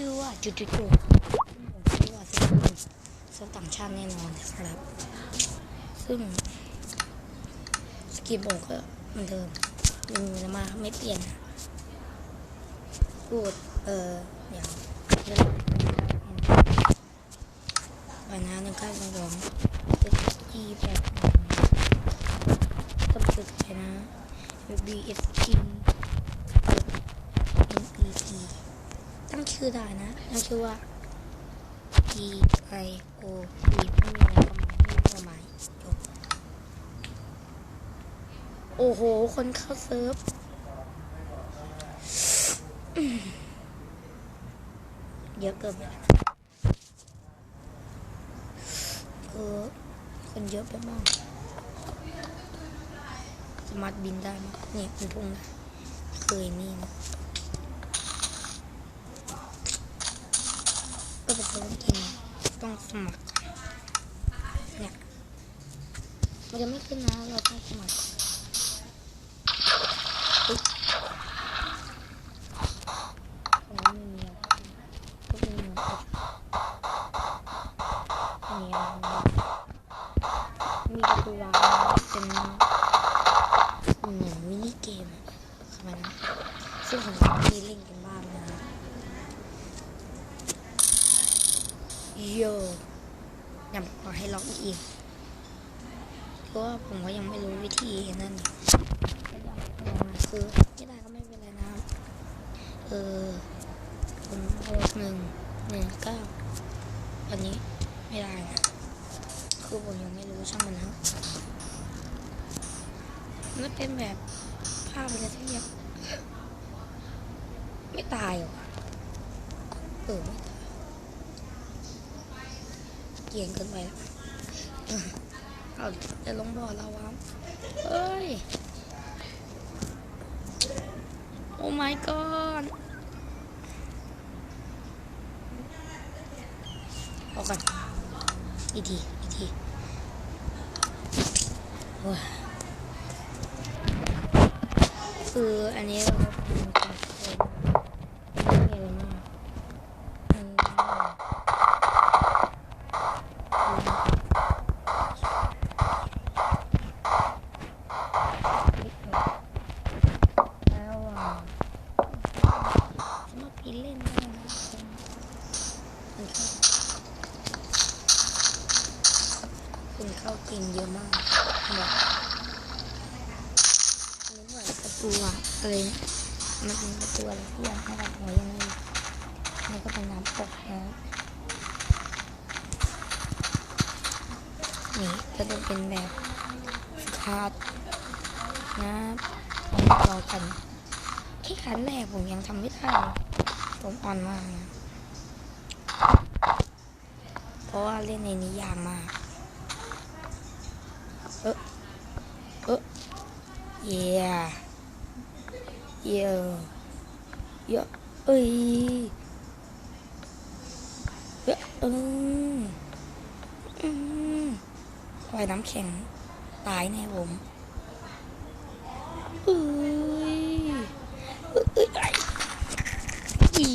ชื่อว่าจุดจุดจุดชื่อว่าเซิร์ฟต่างชาติแน่นอนนะครับ ซึ่งสกิปผมก็เหมือนเดิมยังมีอะไมาไม่เปลี่ยนพูดเออเดี๋ยวเริ่มไปนะหนึ่งเก้าสองสองเป็นจีแบบต้องฝึกไปนะ B S T M E T ตั้ง ชื่อได้นะตั้งชื่อว่า E I O E ไม่มีอะไรความหมายไม่มีความหมายจบโอ้โห คนเข้าเซิร์ฟเยอะเกินไปแล้วคือคนเยอะไปมากสามารถบินได้ไหมเนี่ยมันพุ่งได้เคยนี่นะ ก็เป็นคนกินต้องสมัครเนี่ยมันจะไม่ขึ้นนะเราต้องสมัครก่อนปึ๊บตรงนั้นไม่มีอะไรก็เป็นเหมือนกับอันนี้อะไรมีประตูวางเป็นเหมือนมินิเกมอะประมาณนั้นซึ่งผมก็มีเล่นกันบ้างนะครับ โยอย่าบอให้ล็อกอีก เพราะว่าผมก็ยังไม่รู้วิธีนั่นคือไม่ได้ก็ไม่เป็นไรนะครับเออผมหกหนึ่งหนึ่งเก้าอันนี้ไม่ได้นะคือผมยังไม่รู้ช่างมันนะมันเป็นแบบภาพอะไรที่ยังไม่ตายเหรอเออไม่ตาย กียงเกินไปแล้วเอาจะลงบ่อแล้ววะเอ้ย โอ้ my god เอากันอีกทีอีกทีโอ้ยคืออันนี้เราก็ทำกันเลยไม่มีอะไรมากอืม แล้วอะสำหรับพี่เล่นได้นะคนเข้า คนเข้าเก่งเยอะมากแบบนี่เหมือนประตูอะอะไรมันเป็นประตูอะไรที่ยังให้เราหัวยังไงนี่ก็เป็นน้ำตกนะนี่ก็จะเป็นแบบสคาร์ทนะผมรอกันแค่ขันแรกผมยังทำไม่ได้เลยผมอ่อนมากนะเพราะว่าเล่นในนี้ยากมาก ออเออเย่เย่เยอะเอ้ยเยอะเอออืมว่ายน้ำแข็ง ตายแน่ผมเอ้ยเอ้ยเอ้ยไอ้ดี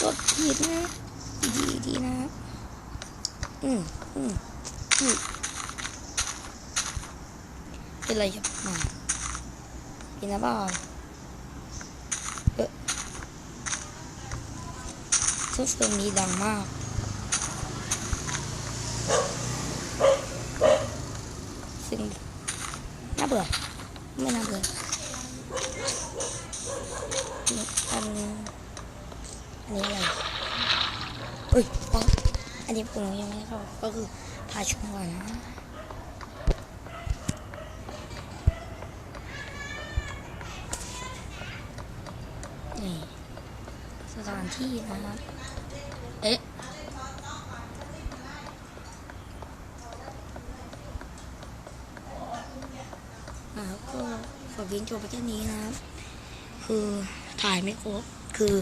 กดผิดนะ ดีดีนะ อืมอืมอืม เป็นไรครับมาเป็นนะบ้าเออซุปเปอร์มีดังมากซึ่งน่าเบื่อไม่น่าเบื่อนี่อันอันนี้อะไรเอ้ยอ๋ออันนี้ผมยังไม่เข้าก็คือพาชมก่อนนะานที่นะครับ เอ๊ะอ่าก็ขอเพียงจบไปแค่นี้นะครับ คือถ่ายไม่ครบ คือ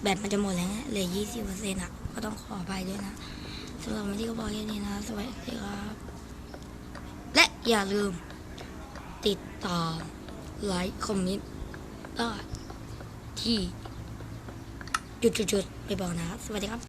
แบตมันจะหมดแล้วนะเหลือยี่สิบเปอร์เซ็นต์อะ ก็ต้องขออภัยด้วยนะสำหรับวันนี้ก็บอกแค่นี้นะ สวัสดีครับ และอย่าลืม ติดตามไลค์คอมเมนต์ได้ที่ จุดๆไปบอกนะครับสวัสดีครับ